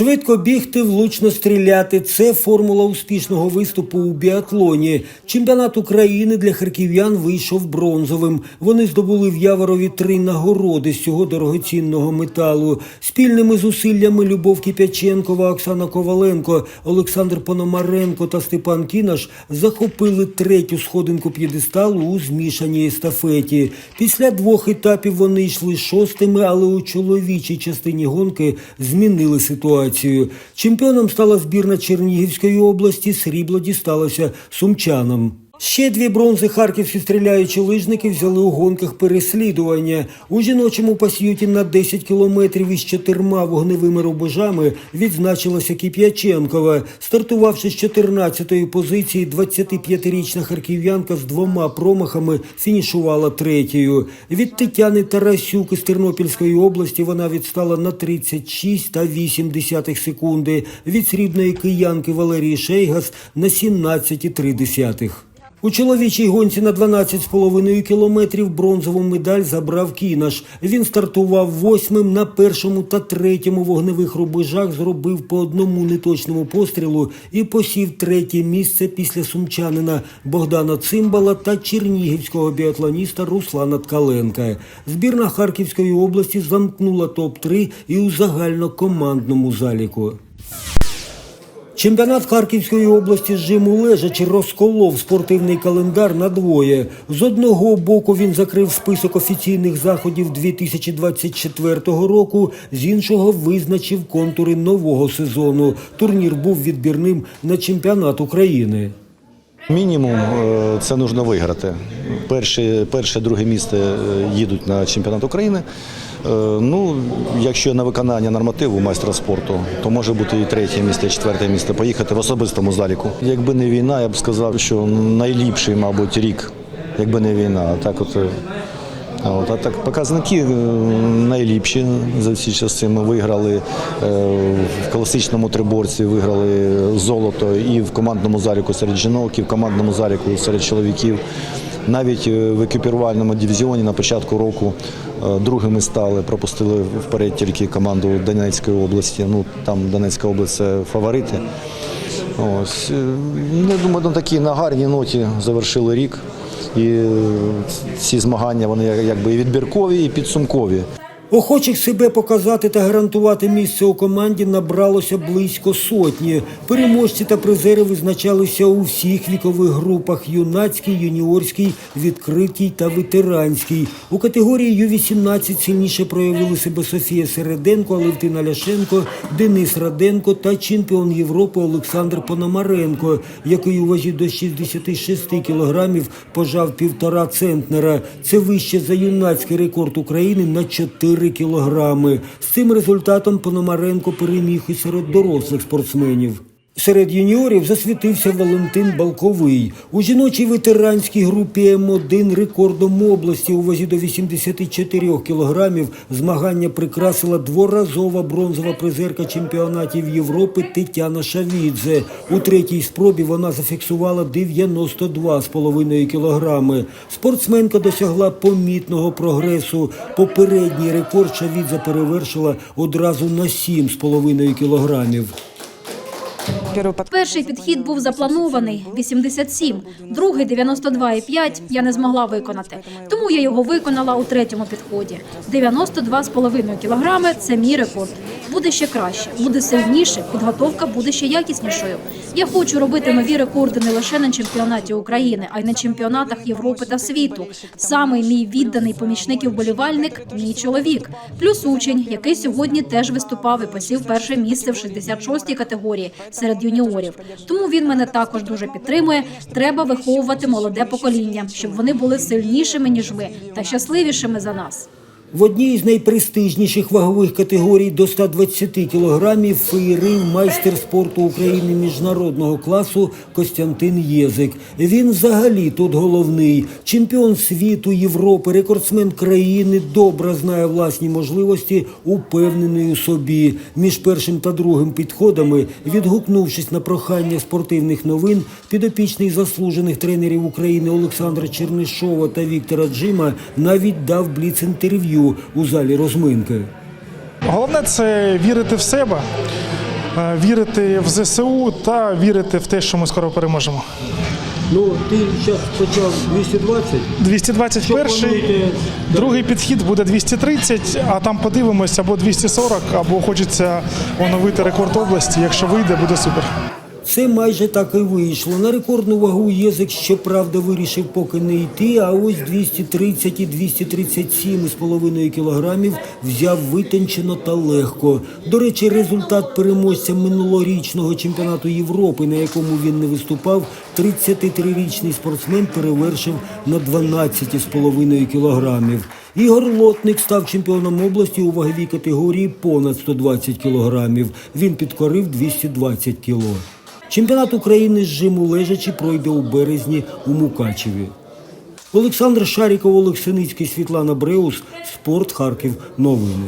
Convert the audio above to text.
Швидко бігти, влучно стріляти це формула успішного виступу у біатлоні. Чемпіонат України для харків'ян вийшов бронзовим. Вони здобули в Яворові три нагороди з цього дорогоцінного металу. Спільними зусиллями Любов Кипяченкова, Оксана Коваленко, Олександр Пономаренко та Степан Кінаш захопили третю сходинку п'єдесталу у змішаній естафеті. Після двох етапів вони йшли шостими, але у чоловічій частині гонки змінили ситуацію. Чемпіоном стала збірна Чернігівської області, срібло дісталося сумчанам. Ще дві бронзи харківські стріляючі лижники взяли у гонках переслідування. У жіночому пасьюті на 10 кілометрів із чотирма вогневими рубежами відзначилася Кіп'яченкова. Стартувавши з 14-ї позиції, 25-річна харків'янка з двома промахами фінішувала третьою. Від Тетяни Тарасюк із Тернопільської області вона відстала на 36 та 8 десятих секунди. Від срібної киянки Валерії Шейгас на 17,3 десятих. У чоловічій гонці на 12,5 кілометрів бронзову медаль забрав Кінаш. Він стартував восьмим на першому та третьому вогневих рубежах, зробив по одному неточному пострілу і посів третє місце після сумчанина Богдана Цимбала та чернігівського біатлоніста Руслана Ткаленка. Збірна Харківської області замкнула топ-3 і у загальнокомандному заліку. Чемпіонат Харківської області з жиму лежачі розколов спортивний календар на двоє. З одного боку він закрив список офіційних заходів 2024 року, з іншого визначив контури нового сезону. Турнір був відбірним на чемпіонат України. Мінімум е, це потрібно виграти. Перше, перше, друге місце е, їдуть на чемпіонат України. Е, Ну, якщо на виконання нормативу майстра спорту, то може бути і третє місце, і четверте місце поїхати в особистому заліку. Якби не війна, я б сказав, що найліпший, мабуть, рік, якби не війна. Так от. е, От, а так показники е, найліпші за всі часи. Ми виграли в класичному триборці, виграли золото і в командному заліку серед жінок, і в командному заліку серед чоловіків. Навіть в екіпірувальному дивізіоні на початку року другими стали, пропустили вперед тільки команду Донецької області. Ну там Донецька область це фаворити. Ось е, я думаю, на такій на гарній ноті завершили рік. І е, ці змагання вони якби і відбіркові, і підсумкові. Охочих себе показати та гарантувати місце у команді набралося близько сотні. Переможці та призери визначалися у всіх вікових групах: юнацькій, юніорській, відкритій та ветеранській. У категорії Ю-18 сильніше проявили себе Софія Середенко, Алевтина Ляшенко, Денис Раденко та чемпіон Європи Олександр Пономаренко, який у вазі до 66 кілограмів пожав півтора центнера. Це вище за юнацький рекорд України на 4 кілограми. З цим результатом Пономаренко переміг і серед дорослих спортсменів. Серед юніорів засвітився Валентин Балковий. У жіночій ветеранській групі М1 рекордом області у вазі до 84 кілограмів змагання прикрасила дворазова бронзова призерка чемпіонатів Європи Тетяна Шавідзе. У третій спробі вона зафіксувала 92,5 кілограми. Спортсменка досягла помітного прогресу. Попередній рекорд Шавідзе перевершила одразу на 7,5 кілограмів. Перший підхід був запланований 87, другий 92,5 я не змогла виконати. Тому я його виконала у третьому підході. 92,5 кілограми – це мій рекорд. Буде ще краще, буде сильніше, підготовка буде ще якіснішою. Я хочу робити нові рекорди не лише на чемпіонаті України, а й на чемпіонатах Європи та світу. Саме мій відданий помічник і вболівальник – мій чоловік, плюс учень, який сьогодні теж виступав і посів перше місце в 66-й категорії серед юніорів. Тому він мене також дуже підтримує. Треба виховувати молоде покоління, щоб вони були сильнішими ніж ми та щасливішими за нас. В одній з найпрестижніших вагових категорій до 120 кілограмів феєрив майстер спорту України міжнародного класу Костянтин Єзик. Він взагалі тут головний. Чемпіон світу, Європи, рекордсмен країни, добре знає власні можливості, упевнений у собі. Між першим та другим підходами, відгукнувшись на прохання спортивних новин, підопічний заслужених тренерів України Олександра Чернишова та Віктора Джима навіть дав бліц-інтерв'ю у залі розминки. Головне це вірити в себе, е, вірити в ЗСУ та вірити в те, що ми скоро переможемо. Ну, ти зараз почав 220. 221, Що плануєте? другий підхід буде 230, а там подивимось або 240, або хочеться оновити рекорд області. Якщо вийде, буде супер. Це майже так і вийшло. На рекордну вагу Єзик, щоправда, вирішив поки не йти, а ось 230 і 237,5 кілограмів взяв витончено та легко. До речі, результат переможця минулорічного чемпіонату Європи, на якому він не виступав, 33-річний спортсмен перевершив на 12,5 кілограмів. Ігор Лотник став чемпіоном області у ваговій категорії понад 120 кілограмів. Він підкорив 220 кіло. Чемпіонат України з жиму лежачі пройде у березні у Мукачеві. Олександр Шаріков, Олег Синицький, Світлана Бреус, Спорт Харків. Новини.